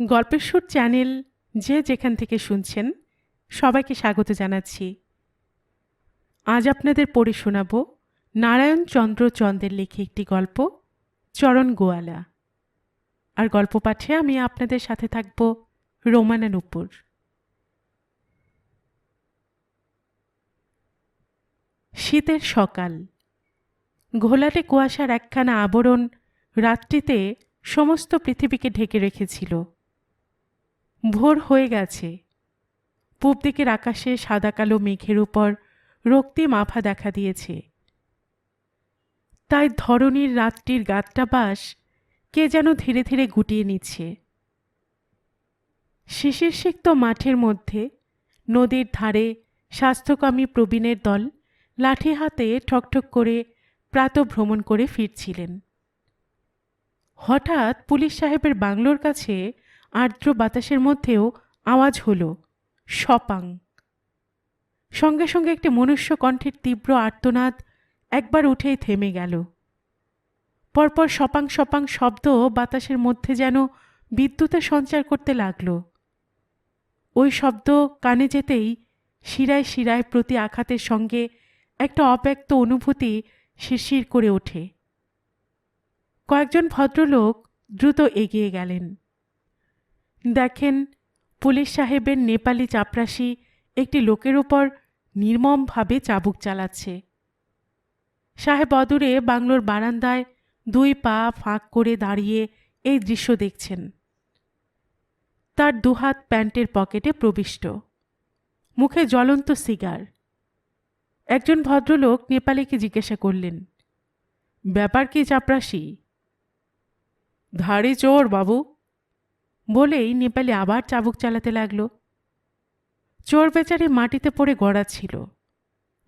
গল্পের সুর চ্যানেল যে যেখান থেকে শুনছেন, সবাইকে স্বাগত জানাচ্ছি। আজ আপনাদের পড়ে শোনাব নারায়ণ চন্দ্র চন্দের লেখে একটি গল্প, চরণ গোয়ালা। আর গল্প পাঠে আমি আপনাদের সাথে থাকব রোমানা নুপুর শীতের সকাল। ঘোলাটে কুয়াশার একখানা আবরণ রাত্রিতে সমস্ত পৃথিবীকে ঢেকে রেখেছিল। ভোর হয়ে গেছে। পূব দিকের আকাশে সাদা কালো মেঘের উপর রক্তিম আভা দেখা দিয়েছে। তাই ধরনীর রাত্রির গাতটা বাস কে যেন ধীরে ধীরে গুটিয়ে নিচ্ছে। শিশির সিক্ত মাঠের মধ্যে নদীর ধারে স্বাস্থ্যকামী প্রবীণের দল লাঠি হাতে ঠকঠক করে প্রাতভ্রমণ করে ফিরছিলেন। হঠাৎ পুলিশ সাহেবের বাংলোর কাছে আর্দ্র বাতাসের মধ্যেও আওয়াজ হলো, সপাং। সঙ্গে সঙ্গে একটি মনুষ্য কণ্ঠের তীব্র আর্তনাদ একবার উঠেই থেমে গেল। পরপর সপাং সপাং শব্দ বাতাসের মধ্যে যেন বিদ্যুতের সঞ্চার করতে লাগল। ওই শব্দ কানে যেতেই শিরায় শিরায় প্রতি আঘাতের সঙ্গে একটা অব্যক্ত অনুভূতি শিরশির করে ওঠে। কয়েকজন ভদ্রলোক দ্রুত এগিয়ে গেলেন। দেখেন, পুলিশ সাহেবের নেপালি চাপরাশি একটি লোকের ওপর নির্মমভাবে চাবুক চালাচ্ছে। সাহেব অদূরে বাংলোর বারান্দায় দুই পা ফাঁক করে দাঁড়িয়ে এই দৃশ্য দেখছেন। তার দুহাত প্যান্টের পকেটে প্রবিষ্ট। মুখে জ্বলন্ত সিগার। একজন ভদ্রলোক নেপালিকে জিজ্ঞাসা করলেন, ব্যাপার কি চাপরাশি? ধাড়ি চোর, বাবু। বলেই নেপালি আবার চাবুক চালাতে লাগল। চোর বেচারি মাটিতে পড়ে গড়াচ্ছিল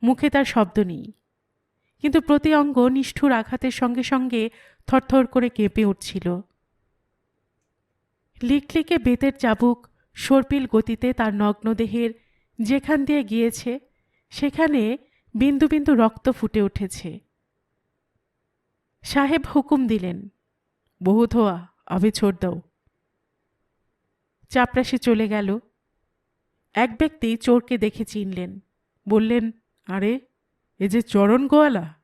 মুখে তার শব্দ নেই। কিন্তু প্রতি অঙ্গ নিষ্ঠুর আঘাতের সঙ্গে সঙ্গে থরথর করে কেঁপে উঠছিল। লিকলিকে বেতের চাবুক, সর্পিল গতিতে তার নগ্ন দেহের যেখান দিয়ে গিয়েছে, সেখানে বিন্দু বিন্দু রক্ত ফুটে উঠেছে। সাহেব হুকুম দিলেন বহুত হওয়া আবে ছোট দাও। চাপরাশি চলে গেল। এক ব্যক্তি চোরকে দেখে চিনলেন। বললেন, আরে, এ যে চরণ গোয়ালা,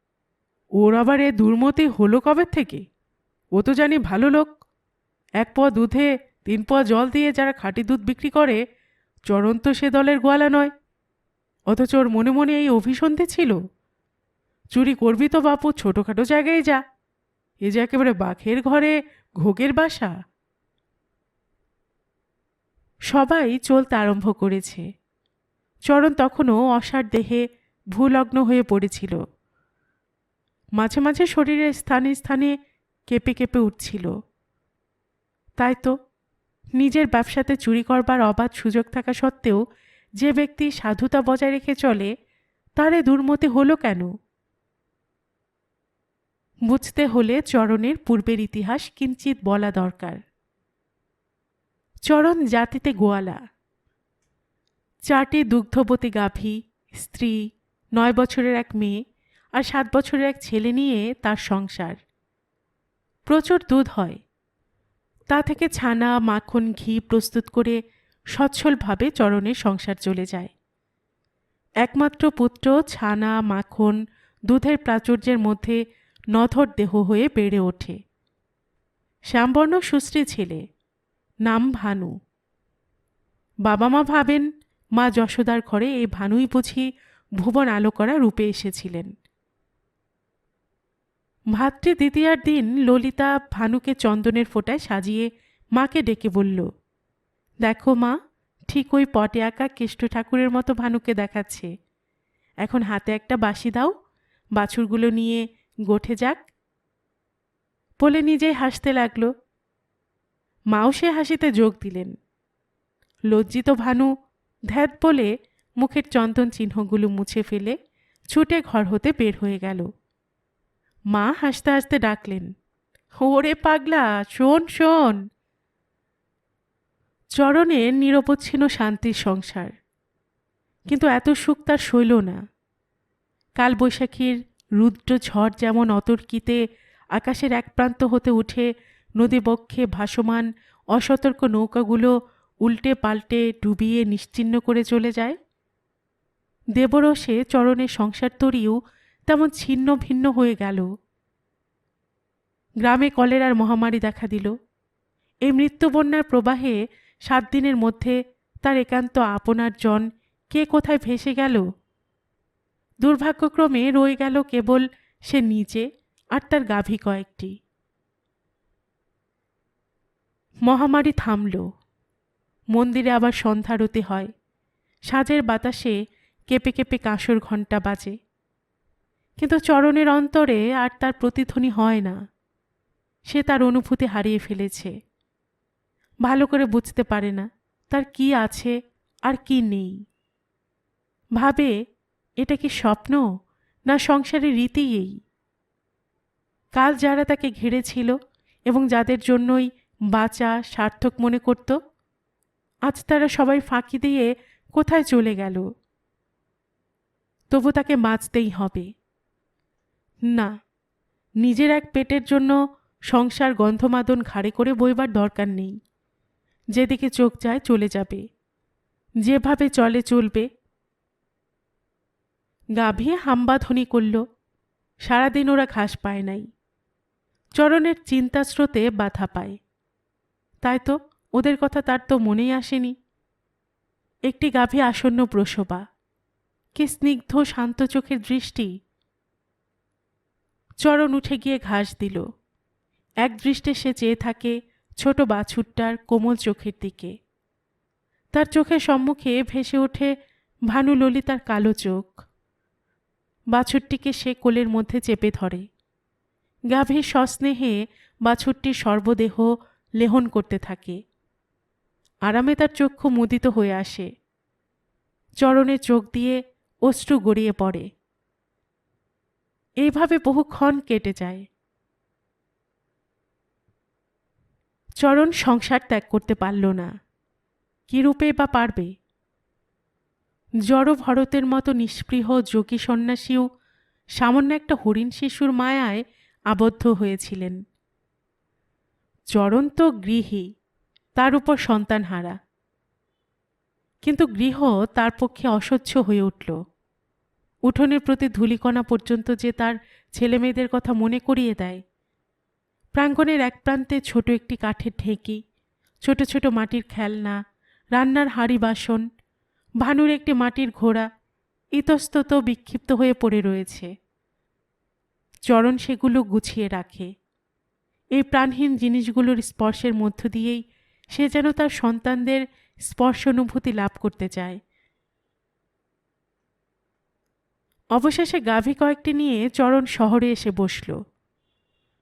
ওর আবার এ দুর্মতি হলো কবে থেকে? ও তো জানি ভালো লোক। এক পোয়া দুধে, তিন পোয়া জল দিয়ে যারা খাঁটি দুধ বিক্রি করে, চরণ তো সে দলের গোয়ালা নয়। অথচ ওর মনে মনে এই অভিসন্ধি ছিল, চুরি করবি তো বাপু, ছোটোখাটো জায়গায় যা। এ যে একেবারে বাঘের ঘরে, ঘোগের বাসা। সবাই চলতে আরম্ভ করেছে। চরণ তখনও অসার দেহে ভূলগ্ন হয়ে পড়েছিল। মাঝে মাঝে শরীরের স্থানে স্থানে কেঁপে কেঁপে উঠছিল। তাই তো নিজের ব্যবসাতে চুরি করবার অবাধ সুযোগ থাকা সত্ত্বেও যে ব্যক্তি সাধুতা বজায় রেখে চলে, তারে দুর্মতি হলো কেন? বুঝতে হলে চরণের পূর্বের ইতিহাস কিঞ্চিত বলা দরকার। চরণ জাতিতে গোয়ালা। চারটি দুগ্ধবতী গাভী, স্ত্রী, নয় বছরের এক মেয়ে আর সাত বছরের এক ছেলে নিয়ে তার সংসার। প্রচুর দুধ হয়। তা থেকে ছানা, মাখন, ঘি প্রস্তুত করে সচ্ছলভাবে চরণের সংসার চলে যায়। একমাত্র পুত্র, ছানা, মাখন দুধের প্রাচুর্যের মধ্যে নথর দেহ হয়ে বেড়ে ওঠে। শ্যামবর্ণ সুশ্রী ছেলে। নাম ভানু। বাবা মা ভাবেন মা যশোদার ঘরে এই ভানুই বুঝি ভুবন আলো করা রূপে এসেছিলেন। ভাতৃ দ্বিতীয়ার দিন ললিতা ভানুকে চন্দনের ফোঁটায় সাজিয়ে মাকে ডেকে বলল, দেখো মা, ঠিক ওই পটে আঁকা কেষ্ট ঠাকুরের মতো ভানুকে দেখাচ্ছে। এখন হাতে একটা বাসি দাও, বাছুরগুলো নিয়ে গোঠে যাক। বলে নিজেই হাসতে লাগল। মাও সে হাসিতে যোগ দিলেন। লজ্জিত ভানু ধ্যাত বলে মুখের চন্দন চিহ্নগুলো মুছে ফেলে ছুটে ঘর হতে বের হয়ে গেল। মা হাসতে হাসতে ডাকলেন, ওরে পাগলা, শোন শোন। চরণে নিরবচ্ছিন্ন শান্তির সংসার। কিন্তু এত সুখ তার শৈল না। কালবৈশাখীর রুদ্র ঝড় যেমন অতর্কিতে আকাশের এক প্রান্ত হতে উঠে নদীবক্ষে ভাসমান অসতর্ক নৌকাগুলো উল্টে পাল্টে ডুবিয়ে নিশ্চিহ্ন করে চলে যায়। দেবরসে চরণের সংসার তরিও তেমন ছিন্ন ভিন্ন হয়ে গেল। গ্রামে কলেরার মহামারী দেখা দিল। এই মৃত্যুবন্যার প্রবাহে সাত দিনের মধ্যে তার একান্ত আপনার জন কে কোথায় ভেসে গেল? দুর্ভাগ্যক্রমে রয়ে গেল কেবল সে নিজে আর তার গাভী কয়েকটি। মহামারী থামল। মন্দিরে আবার সন্ধ্যারতি হয়। সাজের বাতাসে কেঁপে কেঁপে কাঁসর ঘণ্টা বাজে। কিন্তু চরণের অন্তরে আর তার প্রতিধ্বনি হয় না। সে তার অনুভূতি হারিয়ে ফেলেছে। ভালো করে বুঝতে পারে না তার কি আছে আর কি নেই। ভাবে, এটা কি স্বপ্ন না সংসারের রীতি এই? কাল যারা তাকে ঘিরেছিল এবং যাদের জন্যই বাঁচা সার্থক মনে করত। আজ তারা সবাই ফাঁকি দিয়ে কোথায় চলে গেল? তবু তাকে বাঁচতেই হবে। না, নিজের এক পেটের জন্য সংসার গন্ধমাদন ঘাড়ে করে বইবার দরকার নেই। যেদিকে চোখ যায় চলে যাবে। যেভাবে চলে চলবে। গাভী হাম্বাধ্বনি করল। সারাদিন ওরা ঘাস পায় নাই। চরণের চিন্তা স্রোতে বাধা পায়। তাই তো, ওদের কথা তার তো মনেই আসেনি। একটি গাভী আসন্ন প্রসবা। কি স্নিগ্ধ, শান্ত চোখের দৃষ্টি। চরণ উঠে গিয়ে ঘাস দিল। এক দৃষ্টে সে চেয়ে থাকে ছোট বাছুরটার কোমল চোখের দিকে। তার চোখের সম্মুখে ভেসে ওঠে ভানু ললিতার কালো চোখ। বাছুরটিকে সে কোলের মধ্যে চেপে ধরে। গাভীর সস্নেহে বাছুরটির সর্বদেহ লেহন করতে থাকে। আরামে তার চক্ষু মুদিত হয়ে আসে। চরণে চোখ দিয়ে অশ্রু গড়িয়ে পড়ে। এইভাবে বহুক্ষণ কেটে যায়। চরণ সংসার ত্যাগ করতে পারল না। রূপে বা পারবে? জড় ভরতের মতো নিষ্পৃহ যোগী সন্ন্যাসীও সামান্য একটা হরিণ শিশুর মায়ায় আবদ্ধ হয়েছিলেন। চরণ তো গৃহী, তার উপর সন্তান হারা। কিন্তু গৃহ তার পক্ষে অসহ্য হয়ে উঠল। উঠোনের প্রতি ধূলিকণা পর্যন্ত যে তার ছেলেমেয়েদের কথা মনে করিয়ে দেয়, প্রাঙ্গণের এক প্রান্তে ছোট একটি কাঠের ঢেঁকি, ছোট ছোট মাটির খেলনা, রান্নার হাঁড়ি বাসন, ভানুর একটি মাটির ঘোড়া ইতস্তত বিক্ষিপ্ত হয়ে পড়ে রয়েছে। চরণ সেগুলো গুছিয়ে রাখে। এই প্রাণহীন জিনিসগুলোর স্পর্শের মধ্য দিয়েই সে যেন তার সন্তানদের স্পর্শ অনুভূতি লাভ করতে চায়। অবশেষে গাভী কয়েকটি নিয়ে চরণ শহরে এসে বসল।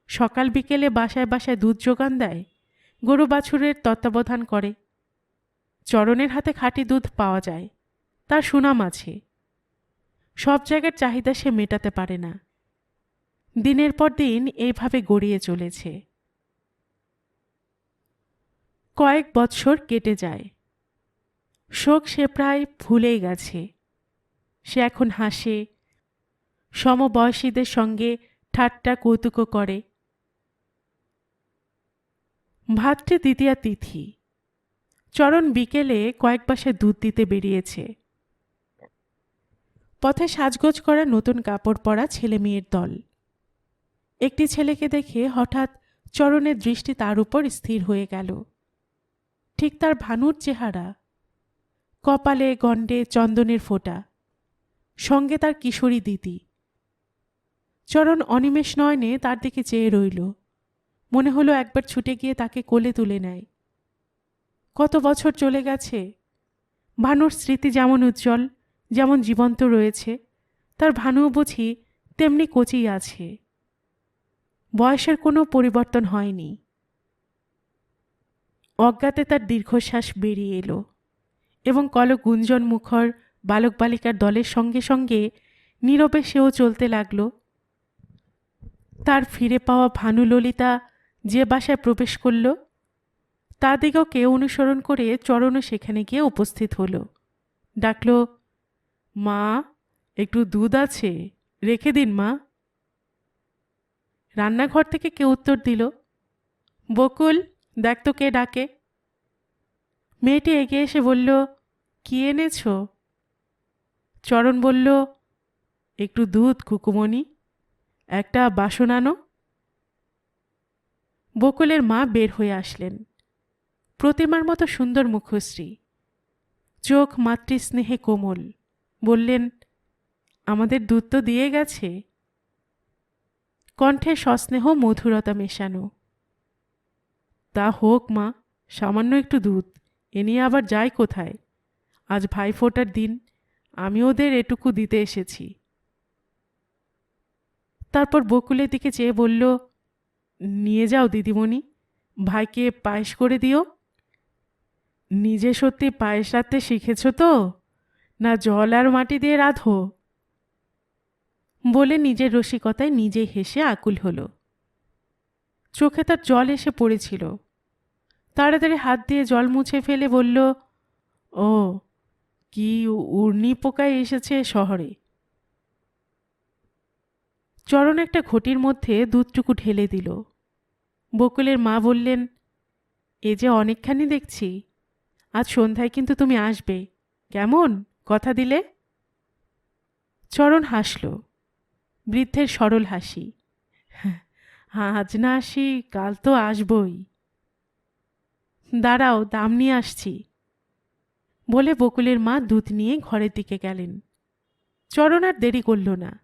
সকাল বিকেলে বাসায় বাসায় দুধ যোগান দেয়, গরু বাছুরের তত্ত্বাবধান করে। চরণের হাতে খাঁটি দুধ পাওয়া যায়, তার সুনাম আছে। সব জায়গার চাহিদা সে মেটাতে পারে না। দিনের পর দিন এইভাবে গড়িয়ে চলেছে। কয়েক বৎসর কেটে যায়। শোক সে প্রায় ভুলেই গেছে। সে এখন হাসে। সমবয়সীদের সঙ্গে ঠাট্টা কৌতুকও করে। ভাতটি দ্বিতীয়া তিথি। চরণ বিকেলে কয়েক বাসায় দুধ দিতে বেরিয়েছে। পথে সাজগোজ করা নতুন কাপড় পরা ছেলে মেয়ের দল। একটি ছেলেকে দেখে হঠাৎ চরণের দৃষ্টি তার উপর স্থির হয়ে গেল। ঠিক তার ভানুর চেহারা। কপালে, গণ্ডে, চন্দনের ফোঁটা। সঙ্গে তার কিশোরী দিদি। চরণ অনিমেষ নয়নে তার দিকে চেয়ে রইল। মনে হলো একবার ছুটে গিয়ে তাকে কোলে তুলে নেয়। কত বছর চলে গেছে? ভানুর স্মৃতি যেমন উজ্জ্বল, যেমন জীবন্ত রয়েছে, তার ভানুও বুঝি তেমনি কচি আছে। বয়সের কোনো পরিবর্তন হয়নি। অজ্ঞাতে তার দীর্ঘশ্বাস বেরিয়ে এলো এবং কল গুঞ্জন মুখর বালক বালিকার দলের সঙ্গে সঙ্গে নীরবে সেও চলতে লাগল। তার ফিরে পাওয়া ভানু ললিতা যে বাসায় প্রবেশ করল তাদিগকে অনুসরণ করে চরণও সেখানে গিয়ে উপস্থিত হল। ডাকল, মা, একটু দুধ আছে, রেখে দিন মা। রান্নাঘর থেকে কে উত্তর দিল? বকুল, দেখ তো কে ডাকে। মেয়েটি এগিয়ে এসে বলল, কি এনেছ? চরণ বলল, একটু দুধ, কুকুমণি। একটা বাসন আনো। বকুলের মা বের হয়ে আসলেন, প্রতিমার মতো সুন্দর মুখশ্রী। চোখ মাতৃস্নেহে কোমল। বললেন, আমাদের দুধ তো দিয়ে গেছে। কণ্ঠে সস্নেহ, মধুরতা মেশানো। তা হোক, মা, সামান্য একটু দুধ, এ নিয়ে আবার যাই কোথায়? আজ ভাই ফোটার দিন, আমি ওদের এটুকু দিতে এসেছি। তারপর বকুলের দিকে চেয়ে বলল, নিয়ে যাও দিদিমণি, ভাইকে পায়েস করে দিও। নিজে সত্যি পায়েস রাঁধতে শিখেছ তো? না জল আর মাটি দিয়ে রাঁধো? বলে নিজের রসিকতায় নিজে হেসে আকুল হলো। চোখে তার জল এসে পড়েছিল। তাড়াতাড়ি হাত দিয়ে জল মুছে ফেলে বলল, ও, কি উর্নি পোকায় এসেছে শহরে? চরণ একটা ঘটির মধ্যে দুধটুকু ঢেলে দিল। বকুলের মা বললেন, এ যে অনেকখানি দেখছি। আজ সন্ধ্যায় কিন্তু তুমি আসবে। কেমন? কথা দিলে? চরণ হাসল। বৃদ্ধের সরল হাসি। আজ না আসি, কাল তো আসবই। দাঁড়াও, দাম নিয়ে আসছি। বলে বকুলের মা দুধ নিয়ে ঘরের দিকে গেলেন। চরণ আর দেরি করল না।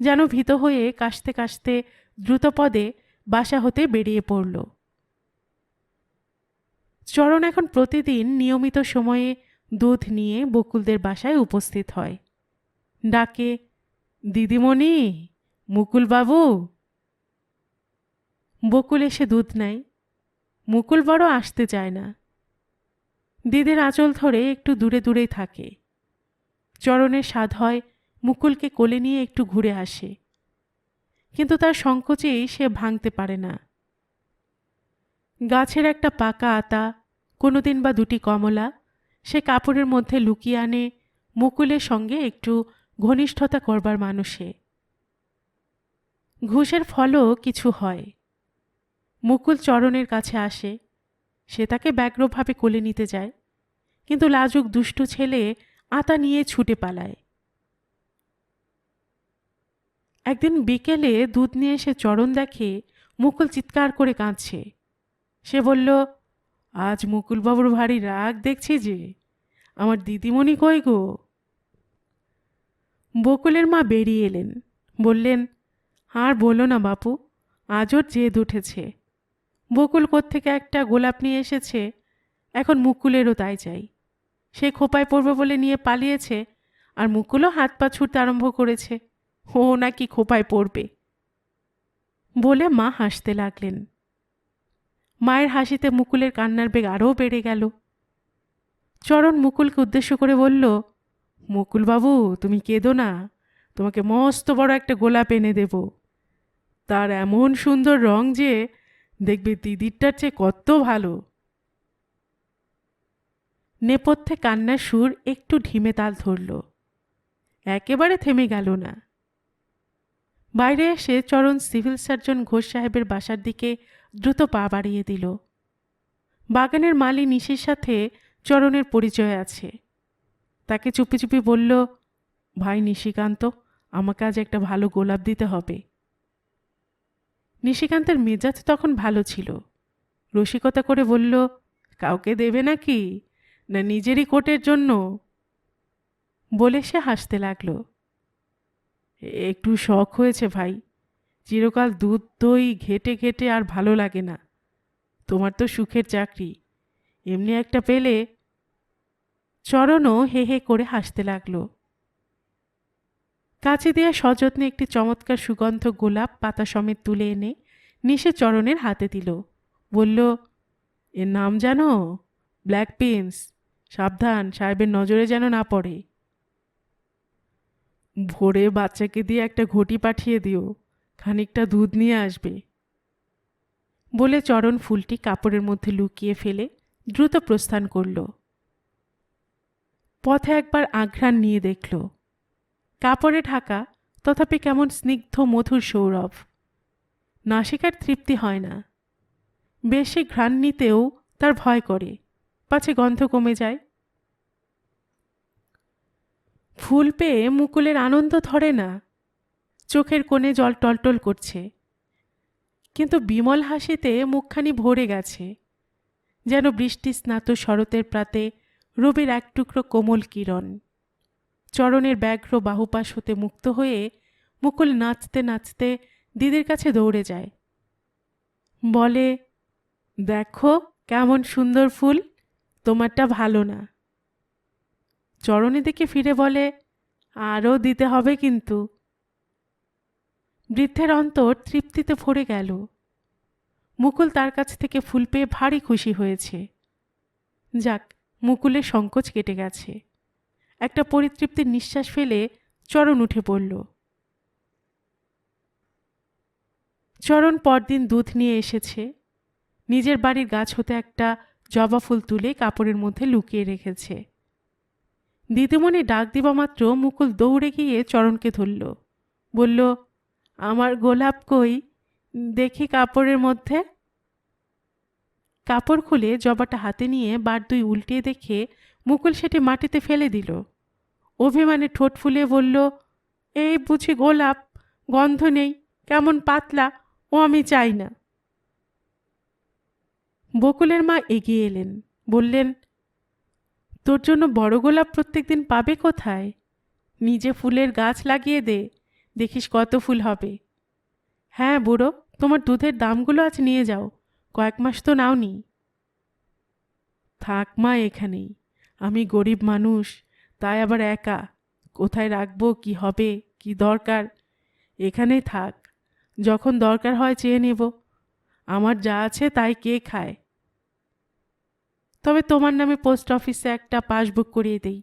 যেন ভীত হয়ে কাশতে কাশতে দ্রুতপদে বাসা হতে বেরিয়ে পড়ল। চরণ এখন প্রতিদিন নিয়মিত সময়ে দুধ নিয়ে বকুলদের বাসায় উপস্থিত হয়। ডাকে দিদিমণি, মুকুলবাবু। বকুল এসে দুধ নেয়। মুকুল বড় আসতে চায় না। দিদির আঁচল ধরে একটু দূরে দূরেই থাকে। চরণের স্বাদ হয়, মুকুলকে কোলে নিয়ে একটু ঘুরে আসে। কিন্তু তার সংকোচেই সে ভাঙতে পারে না। গাছের একটা পাকা আতা, কোনোদিন বা দুটি কমলা, সে কাপড়ের মধ্যে লুকিয়ে আনে, মুকুলের সঙ্গে একটু ঘনিষ্ঠতা করবার মানুষে। ঘুষের ফলও কিছু হয়। মুকুল চরণের কাছে আসে, সে তাকে ব্যগ্রভাবে কোলে নিতে যায়, কিন্তু লাজুক দুষ্টু ছেলে আতা নিয়ে ছুটে পালায়। একদিন বিকেলে দুধ নিয়ে এসে চরণ দেখে মুকুল চিৎকার করে কাঁদছে। সে বলল, আজ মুকুলবাবুর ভারী রাগ দেখছি যে, আমার দিদিমণি কই গো? বকুলের মা বেরিয়ে এলেন। বললেন, আর বলো না বাপু আজ ওর জেদ উঠেছে। বকুল থেকে একটা গোলাপ নিয়ে এসেছে, এখন মুকুলেরও তাই চাই। সে খোপায় পড়বে বলে নিয়ে পালিয়েছে, আর মুকুলও হাত পা ছুটতে আরম্ভ করেছে। ও নাকি খোপায় পড়বে। বলে মা হাসতে লাগলেন। মায়ের হাসিতে মুকুলের কান্নার বেগ আরও বেড়ে গেল। চরণ মুকুলকে উদ্দেশ্য করে বলল মুকুলবাবু, তুমি কেঁদো না। তোমাকে মস্ত বড় একটা গোলাপ এনে দেব। তার এমন সুন্দর রং যে দেখবে দিদিরটার চেয়ে কত ভালো। নেপথ্যে কান্নার সুর একটু ঢিমে তাল ধরল। একেবারে থেমে গেল না। বাইরে এসে চরণ সিভিল সার্জন ঘোষ সাহেবের বাসার দিকে দ্রুত পা বাড়িয়ে দিল। বাগানের মালি নিশির সাথে চরণের পরিচয় আছে। তাকে চুপি চুপি বলল, ভাই নিশিকান্ত, আমাকে আজ একটা ভালো গোলাপ দিতে হবে। নিশিকান্তের মেজাজ তখন ভালো ছিল। রসিকতা করে বলল, কাউকে দেবে নাকি? না নিজেরই কোটের জন্য? বলে সে হাসতে লাগল। একটু শখ হয়েছে ভাই। চিরকাল দুধ, দই ঘেটে ঘেটে আর ভালো লাগে না। তোমার তো সুখের চাকরি। এমনি একটা পেলে চরণও হে হে করে হাসতে লাগল। কাছে দেয়া সযত্নে একটি চমৎকার সুগন্ধ গোলাপ পাতা সমেত তুলে এনে নিশে চরণের হাতে দিল। বলল, এর নাম জানো? ব্ল্যাক পিন্স সাবধান, সাহেবের নজরে যেন না পড়ে। ভোরে বাচ্চাকে দিয়ে একটা ঘটি পাঠিয়ে দিও, খানিকটা দুধ নিয়ে আসবে। বলে চরণ ফুলটি কাপড়ের মধ্যে লুকিয়ে ফেলে দ্রুত প্রস্থান করল। পথে একবার আঘ্রাণ নিয়ে দেখল। কাপড়ে ঢাকা, তথাপি কেমন স্নিগ্ধ মধুর সৌরভ। নাসিকার তৃপ্তি হয় না। বেশি ঘ্রাণ নিতেও তার ভয় করে, পাছে গন্ধ কমে যায়। ফুল পেয়ে মুকুলের আনন্দ ধরে না। চোখের কোণে জল টলটল করছে। কিন্তু বিমল হাসিতে মুখখানি ভরে গেছে। যেন বৃষ্টি স্নাত শরতের প্রাতে রবির এক টুকরো কোমল কিরণ। চরণের ব্যাঘ্র বাহুপাশ হতে মুক্ত হয়ে মুকুল নাচতে নাচতে দিদির কাছে দৌড়ে যায়। বলে, দেখো কেমন সুন্দর ফুল, তোমারটা ভালো না। চরণের দিকে ফিরে বলে আরও দিতে হবে কিন্তু। বৃদ্ধের অন্তর তৃপ্তিতে ভরে গেল। মুকুল তার কাছ থেকে ফুল পেয়ে ভারী খুশি হয়েছে। যাক মুকুলের সংকোচ কেটে গেছে। একটা পরিতৃপ্তির নিঃশ্বাস ফেলে চরণ উঠে পড়ল। চরণ পরদিন দুধ নিয়ে এসেছে। নিজের বাড়ির গাছ হতে একটা জবা ফুল তুলে কাপড়ের মধ্যে লুকিয়ে রেখেছে। দিদিমণি ডাক দিবা মাত্র মুকুল দৌড়ে গিয়ে চরণকে ধরল। বলল, আমার গোলাপ কই? দেখি কাপড়ের মধ্যে। কাপড় খুলে জবাটা হাতে নিয়ে বার দুই উল্টিয়ে দেখে মুকুল সেটি মাটিতে ফেলে দিল। অভিমানে ঠোঁট ফুলে বলল, এই বুঝি গোলাপ, গন্ধ নেই, কেমন পাতলা, ও আমি চাই না। বকুলের মা এগিয়ে এলেন, বললেন, তোর জন্য বড় গোলাপ প্রত্যেকদিন পাবে কোথায়? নিজে ফুলের গাছ লাগিয়ে দে, দেখিস কত ফুল হবে। হ্যাঁ বুড়ো, তোমার দুধের দামগুলো আজ নিয়ে যাও। কয়েক মাস তো নাওনি। থাক মা এখানেই, আমি গরিব মানুষ, তাই আবার একা। কোথায় রাখব, কি হবে, কি দরকার? এখানেই থাক, যখন দরকার হয় চেয়ে নেব। আমার যা আছে তাই কে খায়? তবে তোমার নামে পোস্ট অফিসে একটা পাসবুক করিয়ে দেই।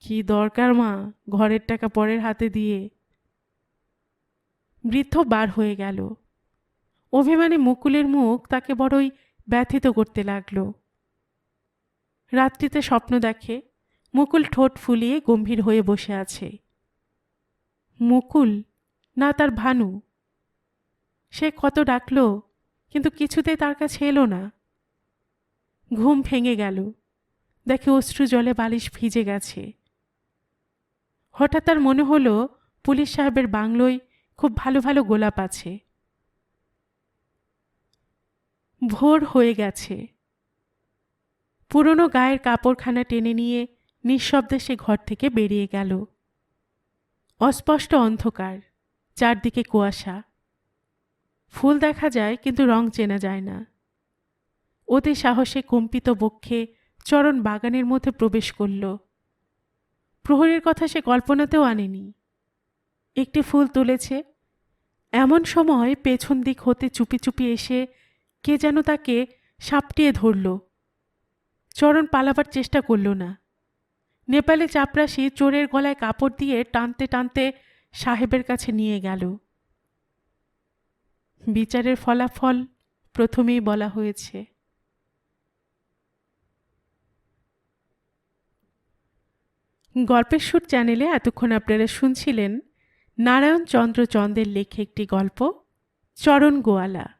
কি দরকার মা, ঘরের টাকা পরের হাতে দিয়ে। বৃদ্ধ বার হয়ে গেল। অভিমানে মুকুলের মুখ তাকে বড়ই ব্যথিত করতে লাগল। রাত্রিতে স্বপ্ন দেখে মুকুল ঠোঁট ফুলিয়ে গম্ভীর হয়ে বসে আছে। মুকুল, না তার ভানু। সে কত ডাকল, কিন্তু কিছুতেই তার কাছে এলো না। ঘুম ভেঙে গেল। দেখে অশ্রু জলে বালিশ ভিজে গেছে। হঠাৎ তার মনে হলো, পুলিশ সাহেবের বাংলোয় খুব ভালো ভালো গোলাপ আছে। ভোর হয়ে গেছে। পুরনো গায়ের কাপড়খানা টেনে নিয়ে নিঃশব্দে সে ঘর থেকে বেরিয়ে গেল। অস্পষ্ট অন্ধকার, চারদিকে কুয়াশা। ফুল দেখা যায় কিন্তু রং চেনা যায় না। অতি সাহসে কম্পিত বক্ষে চরণ বাগানের মধ্যে প্রবেশ করল। প্রহরের কথা সে কল্পনাতেও আনেনি। একটি ফুল তুলেছে, এমন সময় পেছন দিক হতে চুপি চুপি এসে কে যেন তাকে সাপটিয়ে ধরল। চরণ পালাবার চেষ্টা করল না। নেপালে চাপরাশি চোরের গলায় কাপড় দিয়ে টানতে টানতে সাহেবের কাছে নিয়ে গেল। বিচারের ফলাফল প্রথমেই বলা হয়েছে। গল্পের সুর চ্যানেলে এতক্ষণ আপনারা শুনছিলেন নারায়ণ চন্দ্র চন্দের লেখে একটি গল্প, চরণ গোয়ালা।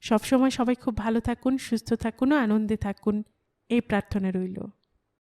সবসময় সবাই খুব ভালো থাকুন সুস্থ থাকুন ও আনন্দে থাকুন। এই প্রার্থনা রইল।